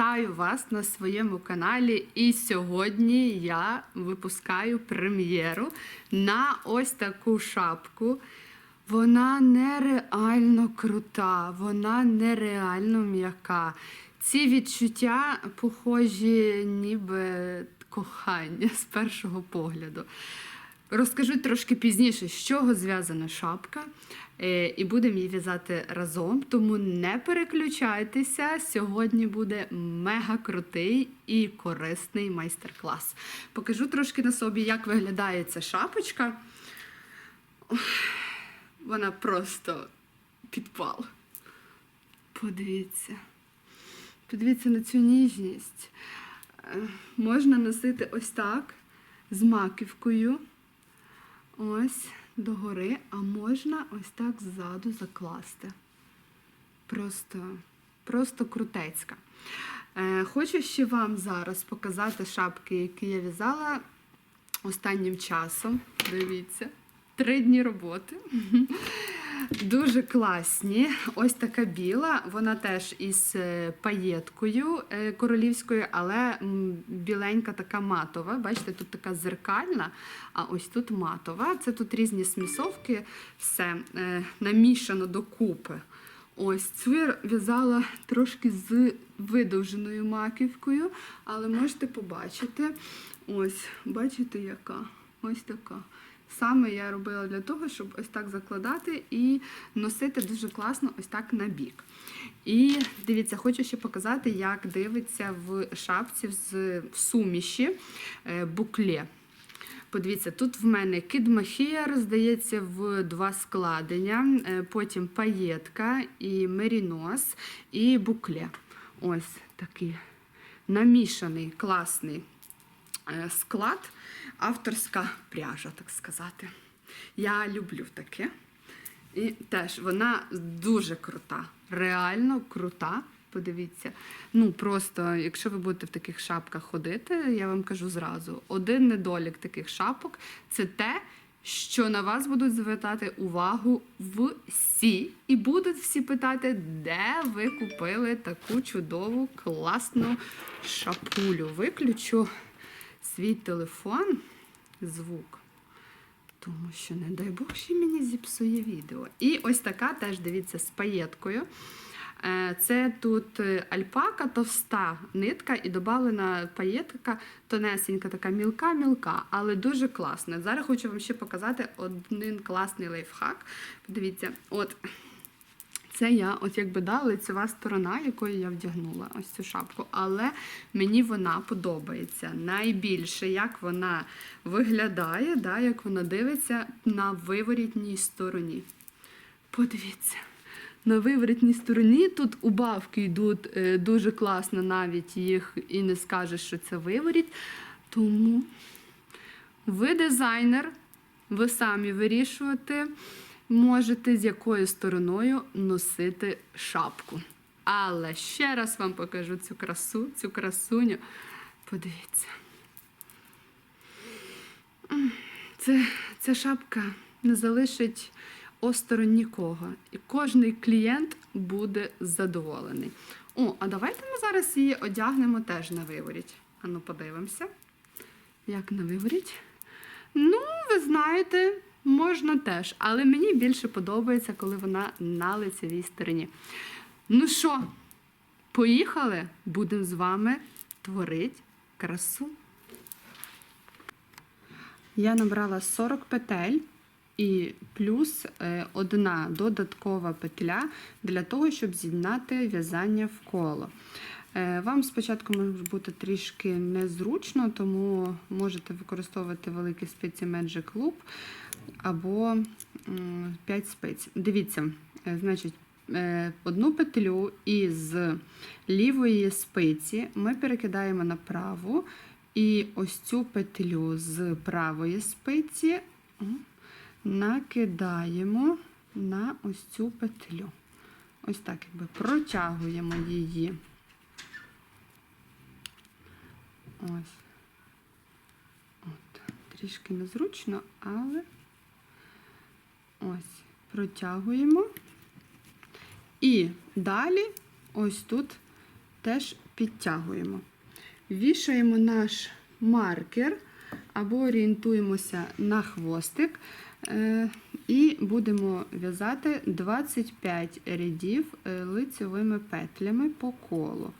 Вітаю вас на своєму каналі. І сьогодні я випускаю прем'єру на ось таку шапку. Вона нереально крута, вона нереально м'яка. Ці відчуття похожі, ніби кохання з першого погляду. Розкажу трошки пізніше, з чого зв'язана шапка, і будемо її в'язати разом. Тому не переключайтеся. Сьогодні буде мега крутий і корисний майстер-клас. Покажу трошки на собі, як виглядає ця шапочка. Вона просто підпал. Подивіться. Подивіться на цю ніжність. Е, Можна носити ось так, з маківкою. Ось догори, а можна ось так ззаду закласти. Просто, просто крутецька. Е, хочу ще вам зараз показати шапки, які я в'язала останнім часом. Дивіться, три дні роботи. Дуже класні. Ось така біла, вона теж із е, паєткою е, королівською, але біленька така матова. Бачите, тут така зеркальна, а ось тут матова. Це тут різні смісовки, все е, намішано докупи. Ось цю я в'язала трошки з видовженою маківкою, але можете побачити. Ось, бачите, яка? Ось така. Саме я робила для того, щоб ось так закладати і носити дуже класно ось так на бік. І дивіться, хочу ще показати, як дивиться в шапці в суміші е, букле. Подивіться, тут в мене кідмахія здається, в два складення, е, потім паєтка і мерінос, і букле. Ось такий намішаний, класний склад, авторська пряжа, так сказати. Я люблю таке. І теж вона дуже крута, реально крута. Подивіться. Ну просто, якщо ви будете в таких шапках ходити, я вам кажу зразу: один недолік таких шапок це те, що на вас будуть звертати увагу всі, і будуть всі питати, де ви купили таку чудову, класну шапулю. Виключу свій телефон, звук. Тому що, не дай Бог, ще мені зіпсує відео. І ось така теж дивіться з паєткою. Е, Це тут е, альпака, товста нитка і додана паєтка, тонесенька, така мілка-мілка, але дуже класна. Зараз хочу вам ще показати один класний лайфхак. Подивіться, от це я, от якби да, лицева сторона, якою я вдягнула ось цю шапку. Але мені вона подобається найбільше, як вона виглядає, да, як вона дивиться на виворітній стороні. Подивіться. На виворітній стороні тут убавки йдуть е, дуже класно, навіть їх і не скажеш, що це виворіть. Тому ви дизайнер, ви самі вирішувати можете, з якою стороною носити шапку. Але ще раз вам покажу цю красу, цю красуню. Подивіться. Це, ця шапка не залишить осторонь нікого. І кожний клієнт буде задоволений. О, а давайте ми зараз її одягнемо теж на виворіть. Ану, подивимося. Як на виворіть? Ну, ви знаєте, можна теж, але мені більше подобається, коли вона на лицевій стороні. Ну що, поїхали? Будемо з вами творити красу. Я набрала 40 петель і плюс е, одна додаткова петля для того, щоб з'єднати в'язання в коло. Е, Вам спочатку може бути трішки незручно, тому можете використовувати великі спиці Magic Loop або 5 спиць. Дивіться, е, значить, е, одну петлю із лівої спиці ми перекидаємо на праву, і ось цю петлю з правої спиці накидаємо на ось цю петлю. Ось так, якби протягуємо її. Ось. От. Трішки незручно, але ось протягуємо. І далі ось тут теж підтягуємо. Вішаємо наш маркер або орієнтуємося на хвостик е, і будемо в'язати 25 рядів е, лицьовими петлями по колу.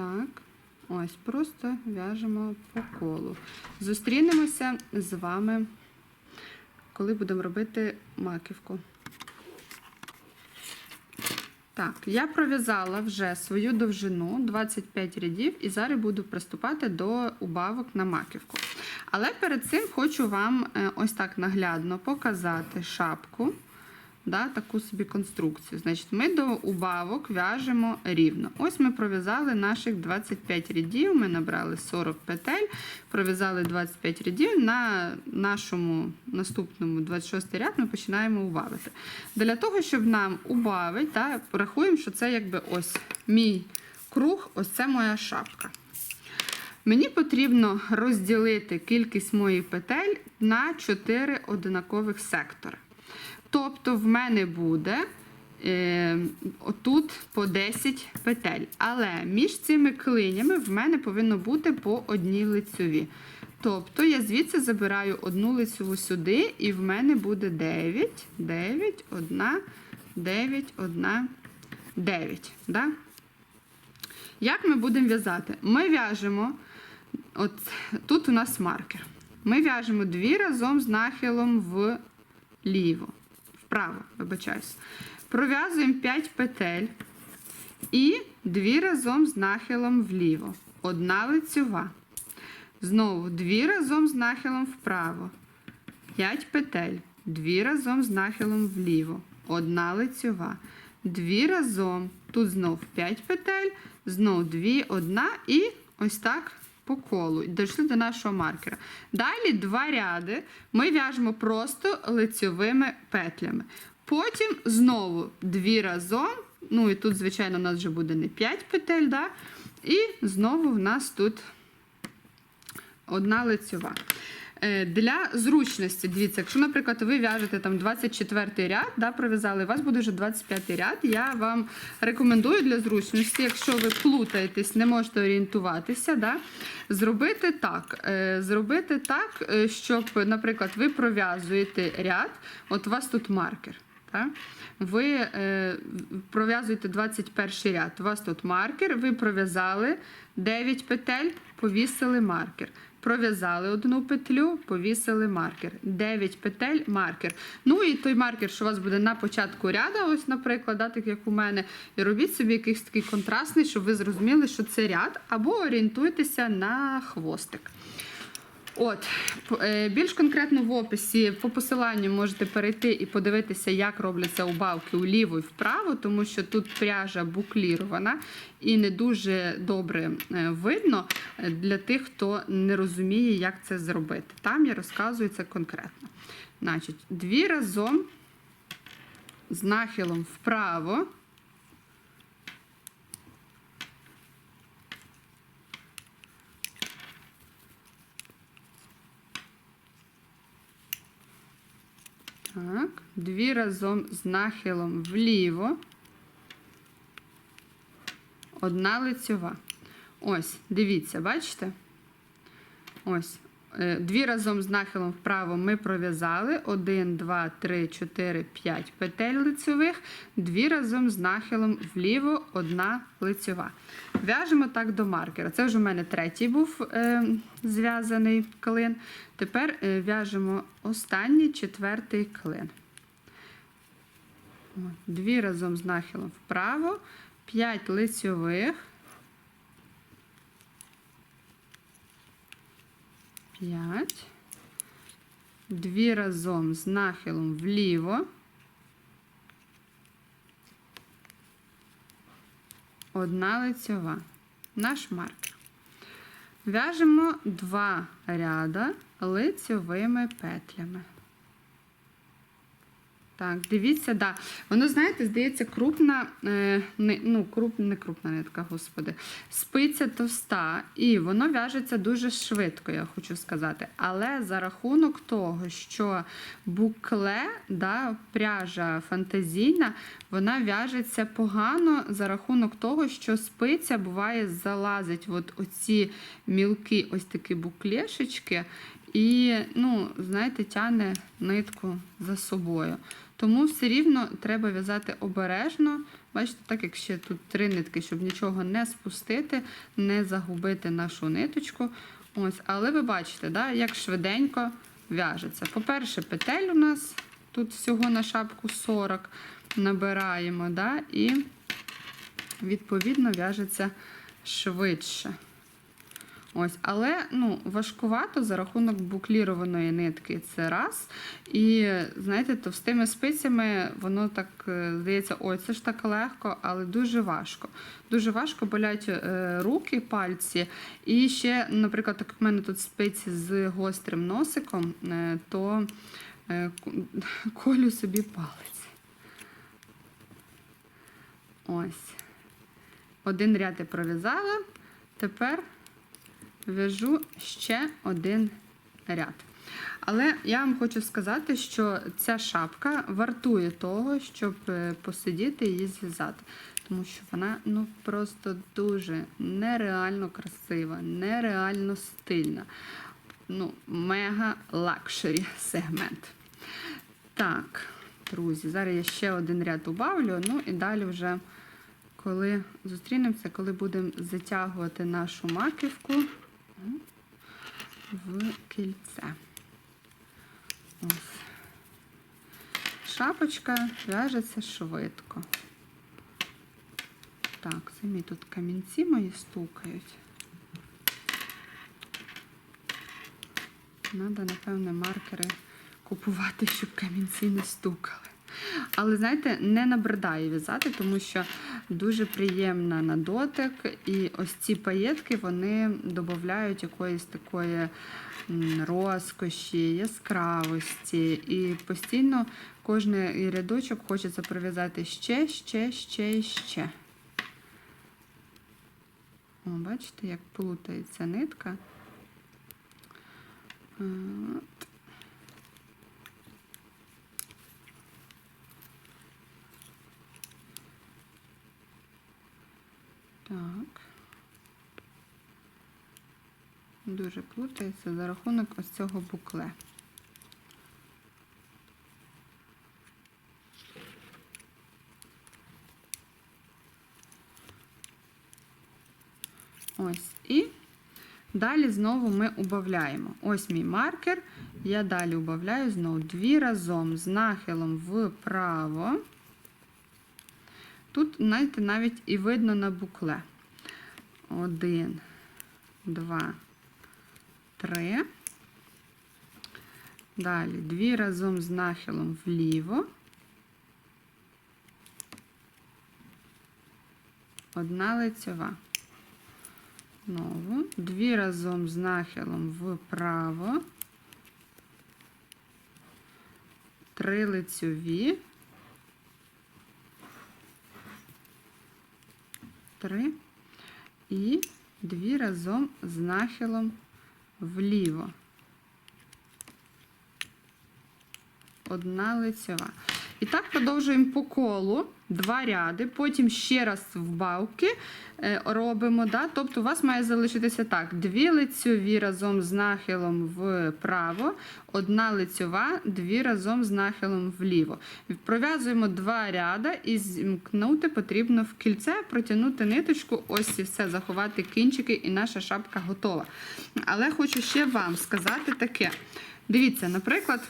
Так, ось просто в'яжемо по колу. Зустрінемося з вами, коли будемо робити маківку. Так, я пров'язала вже свою довжину 25 рядів і зараз буду приступати до убавок на маківку. Але перед цим хочу вам е, ось так наглядно показати шапку, да, таку собі конструкцію. Значить, ми до убавок в'яжемо рівно. Ось ми пров'язали наших 25 рядів, ми набрали 40 петель, пров'язали 25 рядів. На нашому наступному 26 ряд ми починаємо убавити. Для того, щоб нам убавити, да, рахуємо, що це якби ось мій круг, ось це моя шапка. Мені потрібно розділити кількість моїх петель на 4 одинакових сектори. Тобто в мене буде е, отут по 10 петель. Але між цими клинями в мене повинно бути по одній лицьові. Тобто я звідси забираю одну лицьову сюди, і в мене буде 9, 9, 1, 9, 1, 9. Да? Як ми будемо в'язати? Ми в'яжемо, от тут у нас маркер. Ми в'яжемо дві разом з нахилом вліво, вправо, вибачаюсь. Пров'язуємо 5 петель і дві разом з нахилом вліво. Одна лицьова. Знову дві разом з нахилом вправо. 5 петель. Дві разом з нахилом вліво. Одна лицьова. Дві разом. Тут знов 5 петель, знов 2, одна і ось так по колу. Дійшли до нашого маркера. Далі два ряди ми в'яжемо просто лицьовими петлями. Потім знову дві разом. Ну і тут, звичайно, у нас вже буде не 5 петель, да? і знову в нас тут одна лицьова. Е, Для зручності, дивіться, якщо, наприклад, ви в'яжете там 24 ряд, да, пров'язали, у вас буде вже 25 ряд. Я вам рекомендую для зручності, якщо ви плутаєтесь, не можете орієнтуватися, да, зробити так, е, зробити так, е, щоб, наприклад, ви пров'язуєте ряд, от у вас тут маркер. Так? Ви е, пров'язуєте 21 ряд. У вас тут маркер, ви пров'язали 9 петель, повісили маркер. Пров'язали одну петлю, повісили маркер. 9 петель, маркер. Ну і той маркер, що у вас буде на початку ряда, ось, наприклад, да, так як у мене, і робіть собі якийсь такий контрастний, щоб ви зрозуміли, що це ряд, або орієнтуйтеся на хвостик. От, е, більш конкретно в описі по посиланню можете перейти і подивитися, як робляться убавки уліво і вправо, тому що тут пряжа буклірована і не дуже добре е, видно е, для тих, хто не розуміє, як це зробити. Там я розказую це конкретно. Значить, дві разом з нахилом вправо. Так, дві разом з нахилом вліво. Одна лицьова. Ось, дивіться, бачите? Ось. е, Дві разом з нахилом вправо ми пров'язали. 1, 2, 3, 4, 5 петель лицьових. Дві разом з нахилом вліво, одна лицьова. В'яжемо так до маркера. Це вже у мене третій був е, зв'язаний клин. Тепер е, в'яжемо останній четвертий клин. Дві разом з нахилом вправо, 5 лицьових. 5. Дві разом з нахилом вліво. Одна лицьова. Наш маркер. В'яжемо два ряда лицьовими петлями. Так, дивіться, да. Воно, знаєте, здається, крупна, е, не, ну, круп, не крупна нитка, господи. Спиця товста, і воно в'яжеться дуже швидко, я хочу сказати. Але за рахунок того, що букле, да, пряжа фантазійна, вона в'яжеться погано за рахунок того, що спиця буває залазить от оці мілкі ось такі буклешечки, і, ну, знаєте, тягне нитку за собою. Тому все рівно треба в'язати обережно. Бачите, так як ще тут три нитки, щоб нічого не спустити, не загубити нашу ниточку. Ось, але ви бачите, да, як швиденько в'яжеться. По-перше, петель у нас тут всього на шапку 40 набираємо, да, і відповідно в'яжеться швидше. Ось, але ну, важкувато за рахунок буклірованої нитки це раз. І знаєте, товстими спицями воно так е, здається, ой, це ж так легко, але дуже важко. Дуже важко болять е, руки, пальці. І ще, наприклад, так як в мене тут спиці з гострим носиком, е, то колю собі палець. Ось. Один ряд я пров'язала. Тепер в'яжу ще один ряд. Але я вам хочу сказати, що ця шапка вартує того, щоб е, посидіти її зв'язати. Тому що вона ну просто дуже нереально красива, нереально стильна. Ну, мега лакшері сегмент. Так, друзі, зараз я ще один ряд убавлю, ну і далі вже коли зустрінемося, коли будемо затягувати нашу маківку в кільце. Ось. Шапочка в'яжеться швидко. Так, самі тут камінці мої стукають. Надо, напевне, маркери купувати, щоб камінці не стукали. Але знаєте, не набридає в'язати, тому що дуже приємна на дотик. І ось ці паєтки вони додають якоїсь такої розкоші, яскравості. І постійно кожний рядочок хочеться прив'язати ще, ще, ще і ще. О, бачите, як плутається нитка. От. Так. Дуже плутається за рахунок ось цього букле. Ось. І далі знову ми убавляємо. Ось мій маркер. Я далі убавляю знову дві разом з нахилом вправо. Тут, знаєте, навіть і видно на букле. Один, два, три. Далі дві разом з нахилом вліво. Одна лицьова. Знову. Дві разом з нахилом вправо. Три лицьові. Три. І дві разом з нахилом вліво. Одна лицьова. І так продовжуємо по колу два ряди, потім ще раз вбавки е, робимо. Да? Тобто у вас має залишитися так: дві лицьові разом з нахилом вправо, одна лицьова, дві разом з нахилом вліво. Пров'язуємо два ряда і зімкнути потрібно в кільце, протягнути ниточку, ось і все, заховати кінчики, і наша шапка готова. Але хочу ще вам сказати таке. Дивіться, наприклад.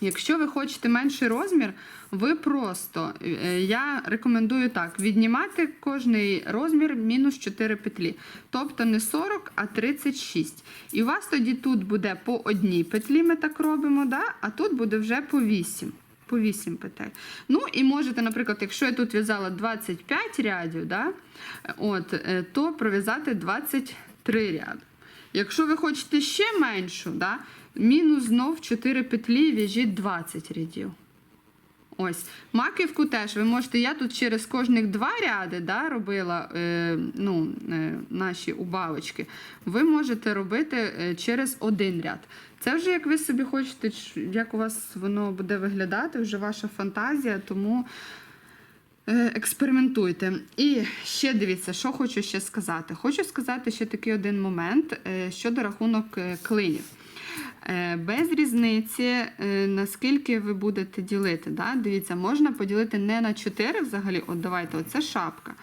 Якщо ви хочете менший розмір, ви просто, е, я рекомендую так, віднімати кожний розмір мінус 4 петлі. Тобто не 40, а 36. І у вас тоді тут буде по одній петлі, ми так робимо, да? а тут буде вже по 8. По 8 петель. Ну і можете, наприклад, якщо я тут в'язала 25 рядів, да? от, е, то пров'язати 23 ряди. Якщо ви хочете ще меншу, да? Мінус знов 4 петлі, в'яжіть 20 рядів. Ось. Маківку теж ви можете, я тут через кожних два ряди да, робила е, ну, е, наші убавочки. Ви можете робити е, через один ряд. Це вже як ви собі хочете, як у вас воно буде виглядати, вже ваша фантазія, тому е, експериментуйте. І ще дивіться, що хочу ще сказати. Хочу сказати ще такий один момент е, щодо рахунок клинів. Е, Без різниці, е, наскільки ви будете ділити. Да? Дивіться, можна поділити не на 4 взагалі. От давайте, оце шапка.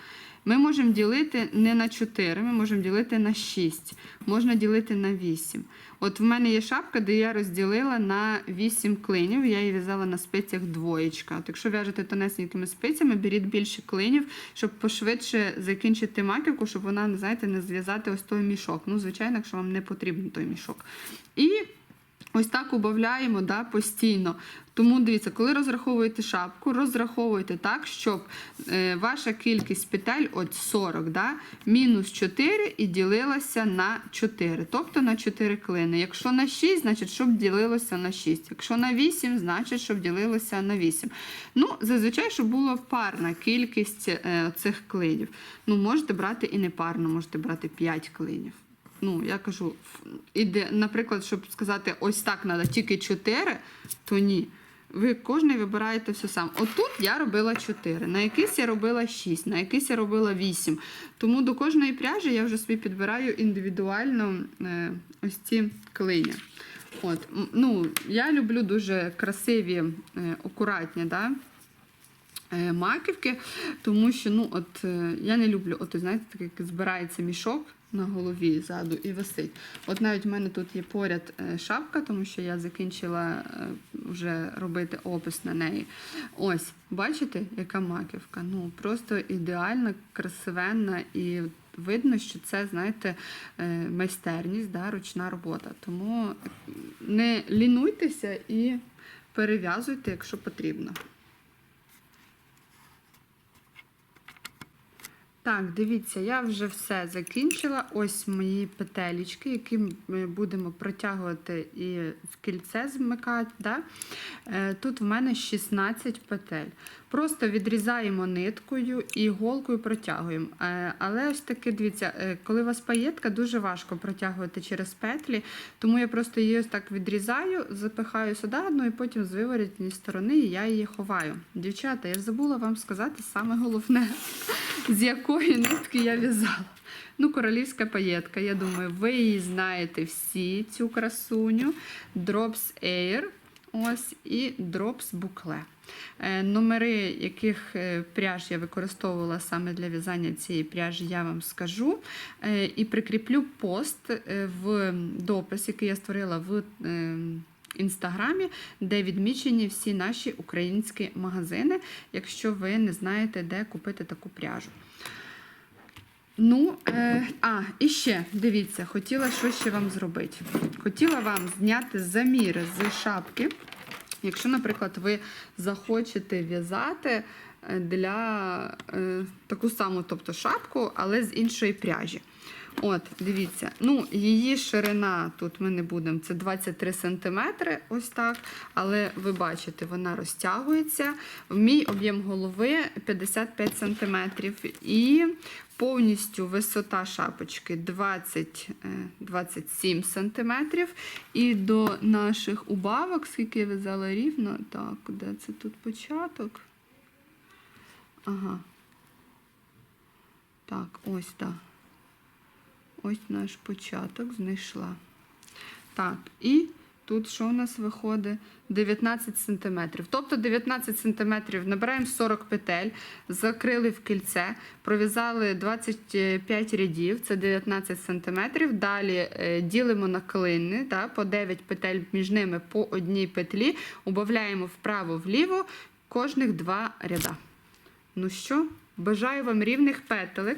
Ми можемо ділити не на 4, ми можемо ділити на 6, можна ділити на 8. От в мене є шапка, де я розділила на 8 клинів, я її в'язала на спицях двоєчка. От якщо в'яжете тонесенькими спицями, беріть більше клинів, щоб пошвидше закінчити маківку, щоб вона, знаєте, не зв'язати ось той мішок. Ну, звичайно, якщо вам не потрібен той мішок. І Ось так убавляємо да, постійно. Тому дивіться, коли розраховуєте шапку, розраховуйте так, щоб е, ваша кількість петель от 40, да, мінус 4 і ділилася на 4, тобто на 4 клини. Якщо на 6, значить, щоб ділилося на 6. Якщо на 8, значить, щоб ділилося на 8. Ну, зазвичай, щоб була парна кількість е, цих клинів. Ну, можете брати і не парно, можете брати 5 клинів. Ну, я кажу, іде, наприклад, щоб сказати, ось так треба тільки 4, то ні. Ви кожний вибираєте все сам. Отут я робила 4, на якийсь я робила 6, на якийсь я робила 8. Тому до кожної пряжі я вже собі підбираю індивідуально е, ось ці клині. От, ну, я люблю дуже красиві, е, акуратні, да? е, маківки, тому що ну, от, я не люблю, от, знаєте, так як збирається мішок на голові ззаду і висить. От навіть в мене тут є поряд е, шапка, тому що я закінчила е, вже робити опис на неї. Ось, бачите, яка маківка? Ну, просто ідеальна, красивенна і. Видно, що це, знаєте, е, майстерність, да, ручна робота. Тому не лінуйтеся і перев'язуйте, якщо потрібно. Так, дивіться, я вже все закінчила. Ось мої петелічки, які ми будемо протягувати і в кільце змикати. Да? Е, Тут в мене 16 петель. Просто відрізаємо ниткою і голкою протягуємо. Е, Але ось таки, дивіться, е, коли у вас паєтка, дуже важко протягувати через петлі, тому я просто її ось так відрізаю, запихаю сюди одну і потім з виворітній сторони я її ховаю. Дівчата, я забула вам сказати саме головне, з якої нитки я в'язала. Ну, королівська паєтка, я думаю, ви її знаєте всі, цю красуню. Drops Air. Ось і Drops Boucle. Е, Номери, яких е, пряж я використовувала саме для в'язання цієї пряжі, я вам скажу. Е, І прикріплю пост в допис, який я створила в інстаграмі, де відмічені всі наші українські магазини, якщо ви не знаєте, де купити таку пряжу. Ну, е, а, і ще, дивіться, хотіла що ще вам зробити. Хотіла вам зняти заміри з шапки. Якщо, наприклад, ви захочете в'язати е, для е, таку саму, тобто шапку, але з іншої пряжі. От, дивіться, ну, її ширина тут ми не будемо, це 23 см, ось так. Але ви бачите, вона розтягується. Мій об'єм голови 55 см. І повністю висота шапочки 20, е, 27 см. І до наших убавок, скільки я в'язала рівно, так, де це тут початок? Ага. Так, ось так. Ось наш початок знайшла. Так, і тут що у нас виходить? 19 см. Тобто 19 см набираємо 40 петель, закрили в кільце, пров'язали 25 рядів, це 19 см. Далі е, ділимо на клини, да, по 9 петель між ними по одній петлі, убавляємо вправо-вліво кожних два ряда. Ну що, бажаю вам рівних петелек.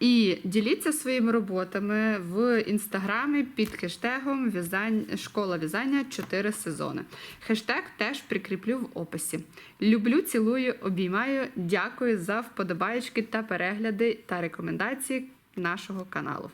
І діліться своїми роботами в інстаграмі під хештегом школа в'язання 4 сезони. Хештег теж прикріплю в описі. Люблю, цілую, обіймаю. Дякую за вподобаєчки та перегляди та рекомендації нашого каналу.